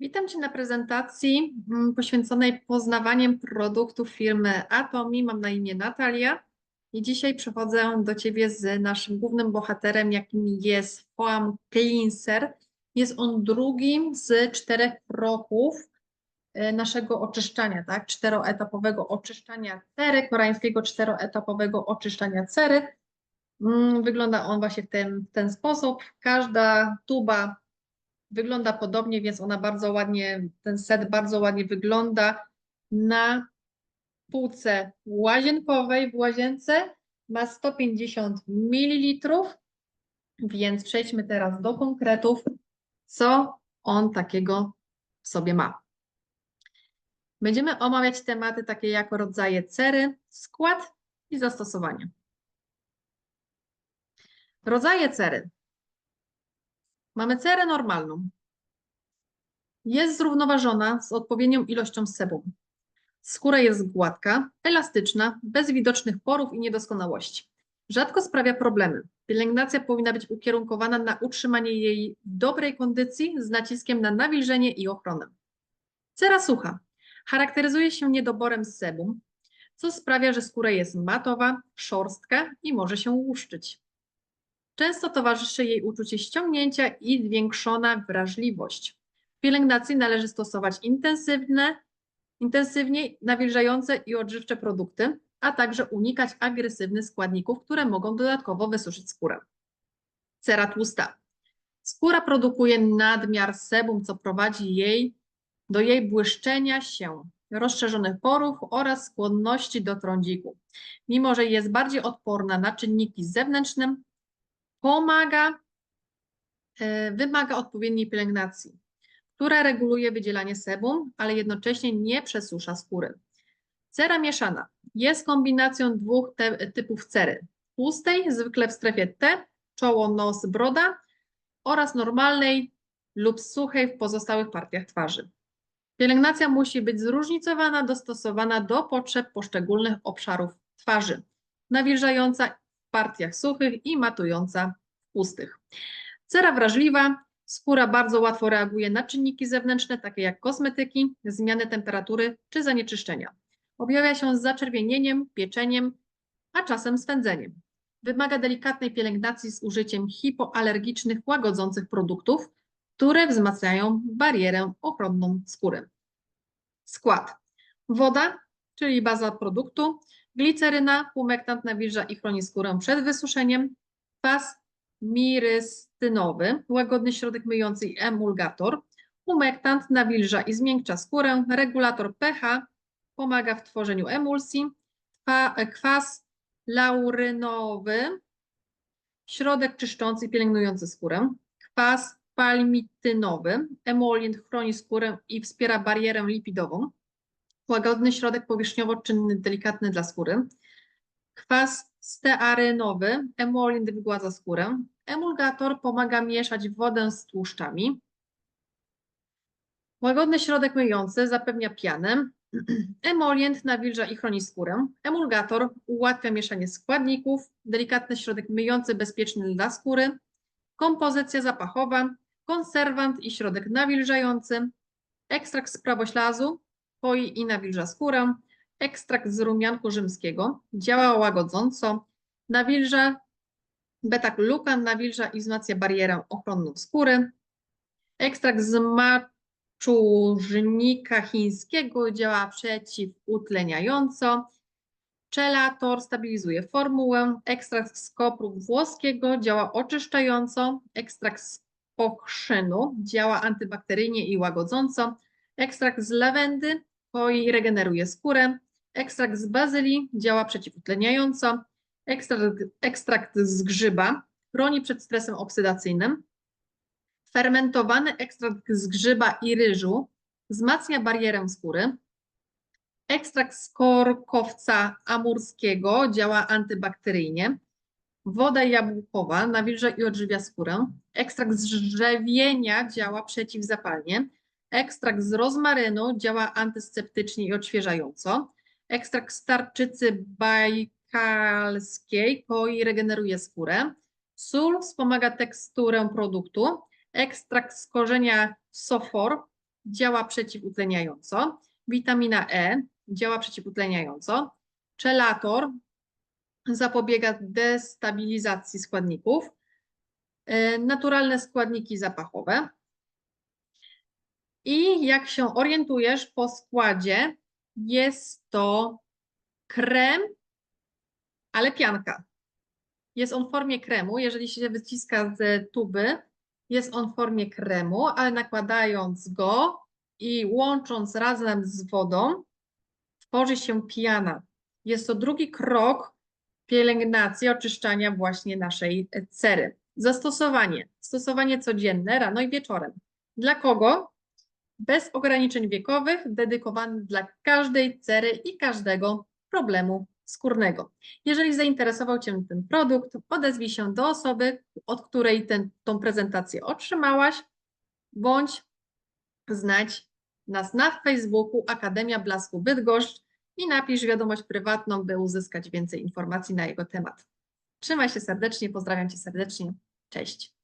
Witam Cię na prezentacji mm, poświęconej poznawaniem produktów firmy Atomi. Mam na imię Natalia i dzisiaj przychodzę do Ciebie z naszym głównym bohaterem, jakim jest Foam Cleanser. Jest on drugim z czterech kroków e, naszego oczyszczania, tak? Czteroetapowego oczyszczania cery, koreańskiego czteroetapowego oczyszczania cery. Mm, Wygląda on właśnie w ten, w ten sposób. Każda tuba wygląda podobnie, więc ona bardzo ładnie, ten set bardzo ładnie wygląda na półce łazienkowej w łazience. Ma 150 ml, więc przejdźmy teraz do konkretów, co on takiego w sobie ma. Będziemy omawiać tematy takie jak rodzaje cery, skład i zastosowanie. Rodzaje cery. Mamy cerę normalną. Jest zrównoważona z odpowiednią ilością sebum. Skóra jest gładka, elastyczna, bez widocznych porów i niedoskonałości. Rzadko sprawia problemy. Pielęgnacja powinna być ukierunkowana na utrzymanie jej dobrej kondycji z naciskiem na nawilżenie i ochronę. Cera sucha charakteryzuje się niedoborem sebum, co sprawia, że skóra jest matowa, szorstka i może się łuszczyć. Często towarzyszy jej uczucie ściągnięcia i zwiększona wrażliwość. W pielęgnacji należy stosować intensywne, intensywnie nawilżające i odżywcze produkty, a także unikać agresywnych składników, które mogą dodatkowo wysuszyć skórę. Cera tłusta. Skóra produkuje nadmiar sebum, co prowadzi jej do jej błyszczenia się, rozszerzonych porów oraz skłonności do trądziku. Mimo, że jest bardziej odporna na czynniki zewnętrzne, pomaga, e, wymaga odpowiedniej pielęgnacji, która reguluje wydzielanie sebum, ale jednocześnie nie przesusza skóry. Cera mieszana jest kombinacją dwóch typów cery. Tłustej, zwykle w strefie T, czoło, nos, broda oraz normalnej lub suchej w pozostałych partiach twarzy. Pielęgnacja musi być zróżnicowana, dostosowana do potrzeb poszczególnych obszarów twarzy, nawilżająca partiach suchych i matująca w pustych. Cera wrażliwa, skóra bardzo łatwo reaguje na czynniki zewnętrzne, takie jak kosmetyki, zmiany temperatury czy zanieczyszczenia. Objawia się z zaczerwienieniem, pieczeniem, a czasem swędzeniem. Wymaga delikatnej pielęgnacji z użyciem hipoalergicznych, łagodzących produktów, które wzmacniają barierę ochronną skóry. Skład. Woda, czyli baza produktu, gliceryna, humektant nawilża i chroni skórę przed wysuszeniem, kwas mirystynowy, łagodny środek myjący i emulgator, humektant nawilża i zmiękcza skórę, regulator pH, pomaga w tworzeniu emulsji, kwas laurynowy, środek czyszczący i pielęgnujący skórę, kwas palmitynowy, emolient chroni skórę i wspiera barierę lipidową, łagodny środek powierzchniowo-czynny, delikatny dla skóry, kwas stearynowy, emolient wygładza skórę, emulgator pomaga mieszać wodę z tłuszczami, łagodny środek myjący zapewnia pianę, emolient nawilża i chroni skórę, emulgator ułatwia mieszanie składników, delikatny środek myjący bezpieczny dla skóry, kompozycja zapachowa, konserwant i środek nawilżający, ekstrakt z prawoślazu, poi i nawilża skórę, ekstrakt z rumianku rzymskiego, działa łagodząco, nawilża, beta-glukan nawilża i wzmacnia barierę ochronną skóry, ekstrakt z maczużnika chińskiego działa przeciwutleniająco, Czelator stabilizuje formułę, ekstrakt z kopru włoskiego działa oczyszczająco, ekstrakt z pokrzynu działa antybakteryjnie i łagodząco, ekstrakt z lawendy poi regeneruje skórę, ekstrakt z bazylii działa przeciwutleniająco, ekstrakt, ekstrakt z grzyba chroni przed stresem oksydacyjnym, fermentowany ekstrakt z grzyba i ryżu wzmacnia barierę skóry, ekstrakt z korkowca amurskiego działa antybakteryjnie, woda jabłkowa nawilża i odżywia skórę, ekstrakt z drzewienia działa przeciwzapalnie, Ekstrakt z rozmarynu działa antyseptycznie i odświeżająco. Ekstrakt z tarczycy bajkalskiej koi regeneruje skórę. Sól wspomaga teksturę produktu. Ekstrakt z korzenia sofor działa przeciwutleniająco, witamina E działa przeciwutleniająco, czelator zapobiega destabilizacji składników, e, naturalne składniki zapachowe. I jak się orientujesz po składzie, jest to krem, ale pianka. Jest on w formie kremu. Jeżeli się wyciska z tuby, jest on w formie kremu, ale nakładając go i łącząc razem z wodą, tworzy się piana. Jest to drugi krok pielęgnacji, oczyszczania właśnie naszej cery. Zastosowanie. Stosowanie codzienne, rano i wieczorem. Dla kogo? Bez ograniczeń wiekowych, dedykowany dla każdej cery i każdego problemu skórnego. Jeżeli zainteresował Cię ten produkt, odezwij się do osoby, od której tą prezentację otrzymałaś, bądź znać nas na Facebooku Akademia Blasku Bydgoszcz i napisz wiadomość prywatną, by uzyskać więcej informacji na jego temat. Trzymaj się serdecznie, pozdrawiam Cię serdecznie. Cześć.